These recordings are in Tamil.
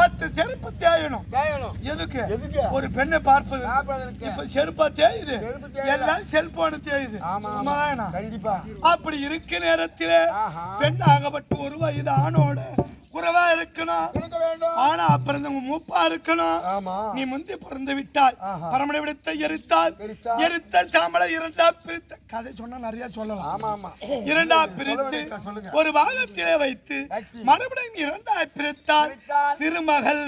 பத்து செருப்பு தேயணும். எதுக்கு? ஒரு பெண்ணை பார்ப்பது. இப்ப செருப்பா தேயுது. எல்லாம் செல்போனு தேயுது. அப்படி இருக்க நேரத்திலே. பெண் ஆகப்பட்டு ஒரு வயது ஆணோட குறைவா இருக்கணும். ஆனா பிறந்தவங்க மூப்பா இருக்கணும். நீ முந்தி பிறந்து விட்டால். பரமனை விடுத்த எரித்தால். எரித்த சாம்பலை இரண்டா பிரித்த. கதை சொன்னா நிறைய சொல்லலாம். இரண்டா பிரித்து. ஒரு பாகத்திலே வைத்து. மறுபடியும் இரண்டா பிரித்தால். திருமகள்.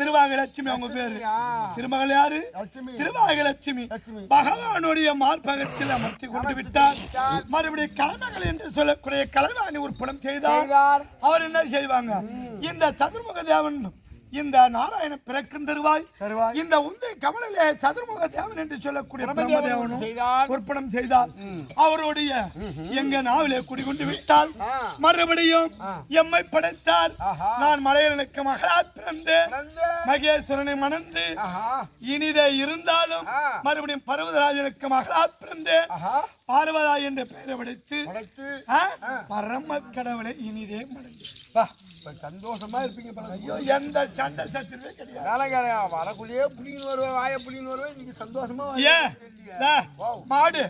திருவாகலட்சுமி அவங்க பேரு? திருமகள் யாரு? லட்சுமி. திருவாகலட்சுமி. லட்சுமி. பகவானுடைய மார்பகத்தில் அமர்த்தி கொண்டு விட்டார். மறுபடியும் கலைமகள் என்று சொல்லக்கூடிய கலைவாணி உற்படம் செய்தார். செய்தார். அவர் என்ன செய்வாங்க? இந்த சதுர்முக தேவன் இந்த நாராயண பிறக்கும் தருவாய். இந்த உந்தை கமலிலே சதுர்முக தேவன் என்று சொல்லக்கூடிய பிரம்மதேவன் பிரம்மதேவனும். உற்பணம் செய்தார். அவருடைய எங்க நாவிலே குடிகொண்டு விட்டால். மறுபடியும் எம்மை படைத்தார். நான் மலையனுக்கு மகளா பிறந்து மகேஸ்வரனை மணந்து இனிதே இருந்தாலும். மறுபடியும் பர்வதராஜனுக்கு மகளா பிறந்தேன் ஆஹா. பார்வதா என்ற பெயரை படைத்து பரம கடவுளை இனிதே மணந்து இப்ப சந்தோஷமா இருப்பீங்க பாருங்க ஐயோ எந்த சண்டை சத்துருவே கிடையாது. வேலைக்காரையா வரக்குள்ளேயே புளின்னு வருவேன் வாய புளின்னு வருவேன் நீங்க சந்தோஷமா ஏன்? டே, மாடு.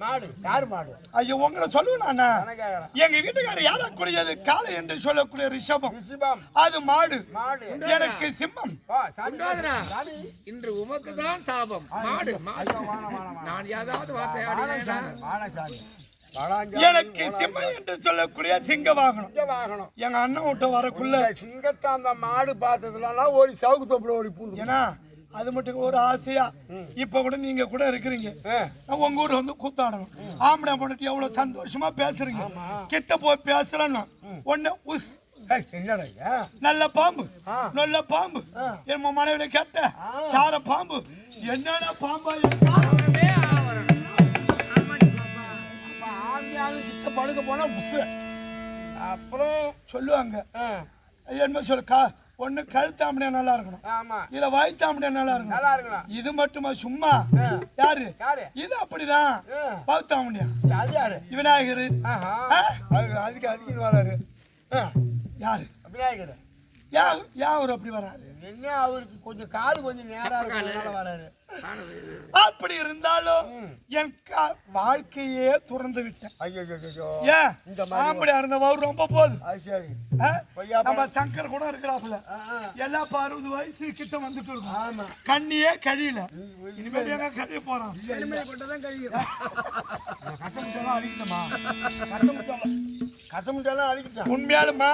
மாடு. யாரு மாடு? ஐயோ உங்களை சொல்லுவேன் நானே. வேலைக்காரன். எங்க வீட்டுக்காரர் யாரக்கூடியது? காளை என்று சொல்லக்கூடிய ரிஷபம். ரிஷிபம். அது மாடு. மாடு. எனக்கு சிம்மம். இன்று உமக்கு தான் சாபம் மாடு. நான் ஏதாவது வார்த்தை எனக்கு சிம்மம் என்று சொல்லக்கூடிய சிங்க வாகனம். எங்க அண்ணன் விட்டு வரக்குள்ள சிங்கத்தை அந்த மாடு பார்த்ததுலாம் ஓடி சவுக்கு தொப்புல ஓடி பூந்து ஏன்னா அது மட்டும் ஒரு ஆசையா? இப்ப கூட நீங்க கூட இருக்கிறீங்க. உங்க ஊர்ல வந்து கூத்தாடணும். ஆம்பளை பொண்ணுட்டு எவ்வளவு சந்தோஷமா பேசுறீங்க? கிட்ட போய் பேசலன்னா ஒண்ணு உஸ்? நல்ல பாம்பு. நல்ல பாம்பு. என் மனைவிட கேட்ட சார பாம்பு. என்னடா பாம்பா இருக்கா? ஆவியானு கிட்ட படுக்க போனா புஸ்ஸு. அப்புறம் சொல்லுவாங்க. என்ன சொல்ல கா ஒண்ணு கழுத்தாம்படியா நல்லா இருக்கணும். ஆமா. இல்ல வாய்த்தாம்படியா நல்லா இருக்கணும். நல்லா இருக்கலாம் இது மட்டுமா சும்மா? யாரு? யாரு? இது அப்படிதான். பௌத்தாம்படியா அது யாரு? விநாயகர். அதுக்கு அதுக்குன்னு வராரு. ஆ, யாரு? விநாயகர். யா- யா அவர் அப்படி வராரு? என்ன அவருக்கு கொஞ்சம் காது கொஞ்சம் நேரா இருக்கிறதுனால வராரு. அப்படி இருந்தாலும் என் கா- வாழ்க்கையே துறந்து விட்டேன். ஐயோ ஐயோ, ஐயோ ஏன் இந்த மாதிரி ஆம்படியா இருந்த வவுறு ரொம்ப? கொய்யா நம்ம சங்கர் கூட இருக்கிறாப்புல. ஆ, ஆ. எல்லா இப்ப அறுபது வயசு கிட்ட வந்துட்டு இருக்கும். ஆமா. கண்ணியே கழியல. இனிமேல் எங்க கழிய அடிக்கிட்டான் உண்மையாலுமா?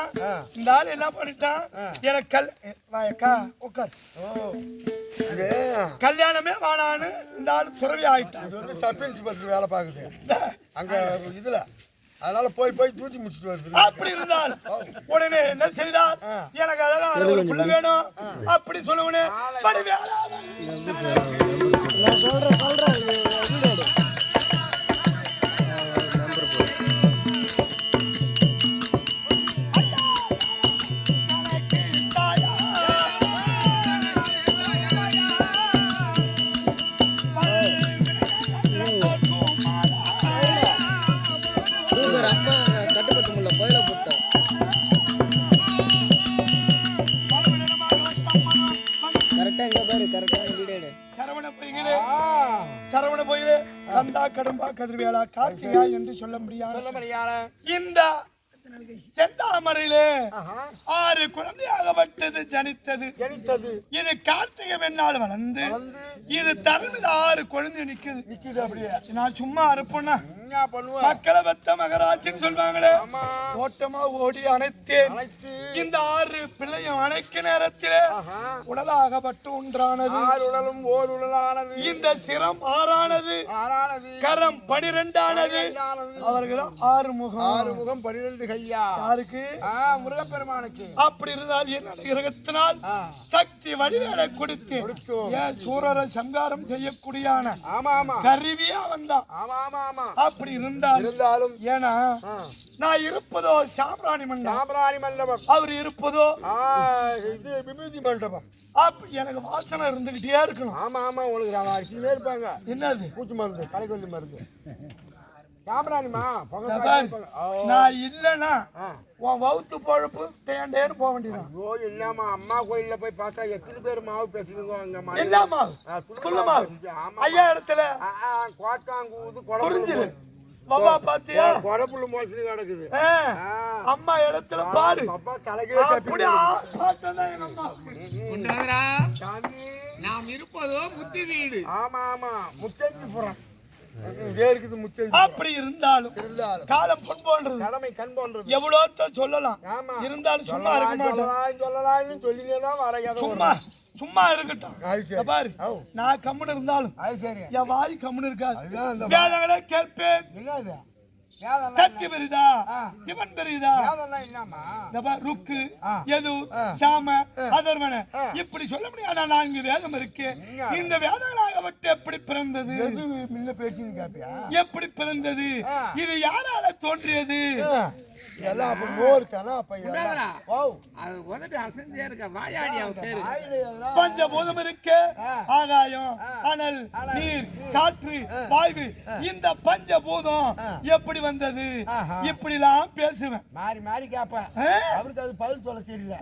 இந்த ஆள் என்ன பண்ணிட்டான்? எனக்கு கல் வாயக்கா உட்கார் கல்யாணமே வானான்னு இந்த ஆள் துறவி ஆயிட்டான். இது வந்து சப் இன்ஸ்பெக்டர் வேலை பார்க்குது. அங்க இதுல. அதனால போய் போய் தூத்தி முடிச்சிட்டு வருது. அப்படி இருந்தால் உடனே என்ன செய்தார் எனக்கு அழகான ஒரு பிள்ளை வேணும். அப்படி சொல்லுவனே படி வேணாம். கடம்பா கதிர்வேலா கார்த்திகா என்று சொல்ல முடியாது. இந்த செந்தாமரையிலே ஆறு குழந்தையாகப்பட்டது ஜனித்தது. ஜனித்தது. இது கார்த்திகை வெண்ணால் வளர்ந்து இது தருணது ஆறு குழந்தை நிக்குது. நிக்குது அப்படியே. நான் சும்மா இருப்பேன்னா என்ன பண்ணுவ. மக்களை பெத்த மகராஜின்னு சொல்வாங்களே. ஓட்டமா ஓடி அணைத்தேன். இந்த ஆறு பிள்ளையும் அணைக்க நேரத்திலே. உடலாகப்பட்டு ஒன்றானது. உடலும் ஓர் உடலானது. இந்த சிரம் ஆறானது. ஆறானது. கரம் பனிரெண்டானது. தான் ஆறு முகம் ஆறு முகம் பன்னிரெண்டு கையா? யாருக்கு? முருகப்பெருமானுக்கு. அப்படி இருந்தால் என்ன கிரகத்தினால். சக்தி வடிவேலை கொடுத்து. ஏன் சூரரை சங்காரம் செய்யக்கூடியான ஆமா ஆமா கருவியா வந்தான். ஆமா ஆமா ஆமா அப்படி இருந்தால் இருந்தாலும் ஏன்னா. நான் இருப்பதோ சாம்பிராணி மண்டபம் சாம்பிராணி மண்டபம் அவர் இருப்பதோ இது விபூதி மண்டபம் அப்ப எனக்கு வாசனை இருந்துகிட்டே இருக்கணும். ஆமா ஆமா உங்களுக்கு அரிசியிலே இருப்பாங்க. என்னது? பூச்சி மருந்து களைக்கொல்லி மருந்து. சாம்பிராணிமா. நான் இல்லைன்னா. உன் வவுத்து பொழப்பு டேண்டேன்னு போக வேண்டியதான் ஐயோ என்னம்மா அம்மா கோயில்ல போய் பார்த்தா எத்தனை பேர் மாவு பேசுவீங்க அங்க மாவு. ஐயா இடத்துல கோட்டாங்கூது குடம்புல புரிஞ்சுது மோ- பாபா பாத்தியா கொடப்புள்ள மோசடி கிடக்குது. அம்மா இடத்துல பாரு. அப்பா தலைக்கே நாம் இருப்பதோ முத்தி வீடு. ஆமா ஆமா. முச்சந்தி புறம். இதே இருக்குது அப்படி இருந்தாலும் இருந்தாலும். காலம் பொன் போன்றது. கடமை கண் போன்றது. எவ்வளோ சொல்லலாம். ஆமா. இருந்தாலும் சும்மா இருக்க மாட்டோம் சொல்லலாம் சொல்லினே தான் வர கதை சும்மா சும்மா இருக்கட்டும். பாரு. நான் கம்முன்னு இருந்தாலும் அது சரி. என் வாய் கம்முன்னு இருக்காது. வேதங்களை கேட்பேன். சக்தி பெரிதா? ஆ. சிவன் பெரிதா? வேதம்லாம் என்னம்மா இந்த பாரு, ருக்கு. எது. சாம அதர்வன. இப்படி சொல்ல முடியாது நான் இங்க வேதம் இருக்கு. இந்த வேதங்களாகப்பட்டு எப்படி பிறந்தது? எப்படி பிறந்தது. இது யாரால தோன்றியது? எல்லாம் அப்ப மோர் தானே அப்ப குண்டோதரா எல்லாம் ஓ அது வந்துட்டு அசந்தே இருக்க? வாயாடி அவன் பேரு. ஆயில எல்லாம். பஞ்சபூதம் இருக்கு ஆகாயம் அனல் நீர் காற்று வாயு இந்த பஞ்சபூதம் எப்படி வந்தது? ஆஹா. இப்படிலாம் பேசுவேன். மாறி மாறி கேப்பேன் ஆ? அவருக்கு அது பதில் சொல்ல தெரியல.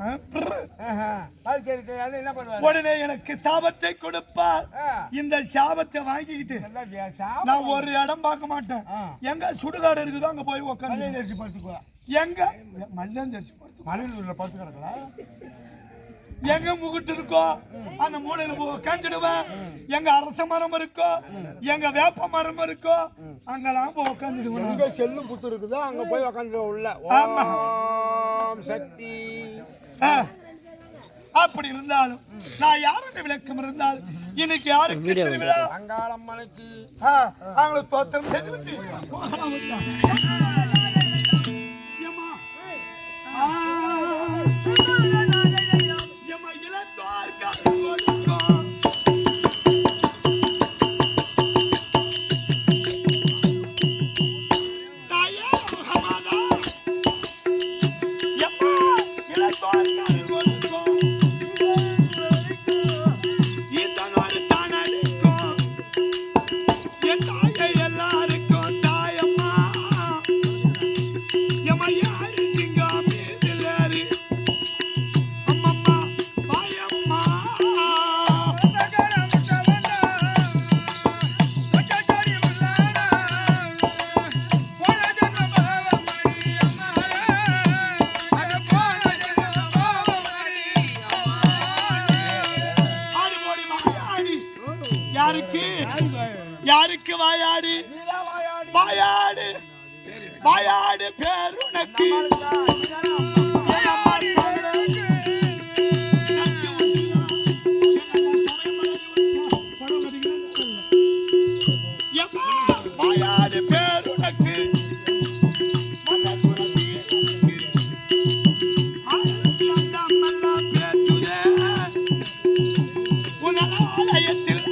பதில் தெரியாது என்ன பண்ணுவாரு? உடனே எனக்கு சாபத்தை கொடுப்பார். இந்த சாபத்தை வாங்கிக்கிட்டு. எல்லாம் நான் ஒரு இடம் பார்க்க மாட்டேன். எங்க சுடுகாடு இருக்குதோ அங்க போய் உட்காந்து மல்லிகை அரிசி படுத்துக்குவா எங்க? மல்லந்தரிசி மலையில் படுத்து கிடக்கலாம் எங்க முகிட்டு இருக்கோ அந்த மூலையில போய் உட்காந்துடுவேன் எங்க அரச மரம் இருக்கோ எங்க வேப்ப மரம் இருக்கோ அங்கெல்லாம் போய் உட்காந்துடுவேன் எங்க செல்லும் புத்து இருக்குதோ அங்க போய் உக்காந்து உள்ள. சக்தி. அப்படி இருந்தாலும் நான் யாருடைய விளக்கம் இருந்தாலும் இன்னைக்கு யாருக்கு திருவிழா அங்காளம் மலைக்கு ஆ, அவங்களை தோத்திரம் செய்து யாருக்கு வாயாடி. வாயாடு. வாயாடு. பேருனக்கு வாயாடு பேருனக்கு உனலாலயத்தில்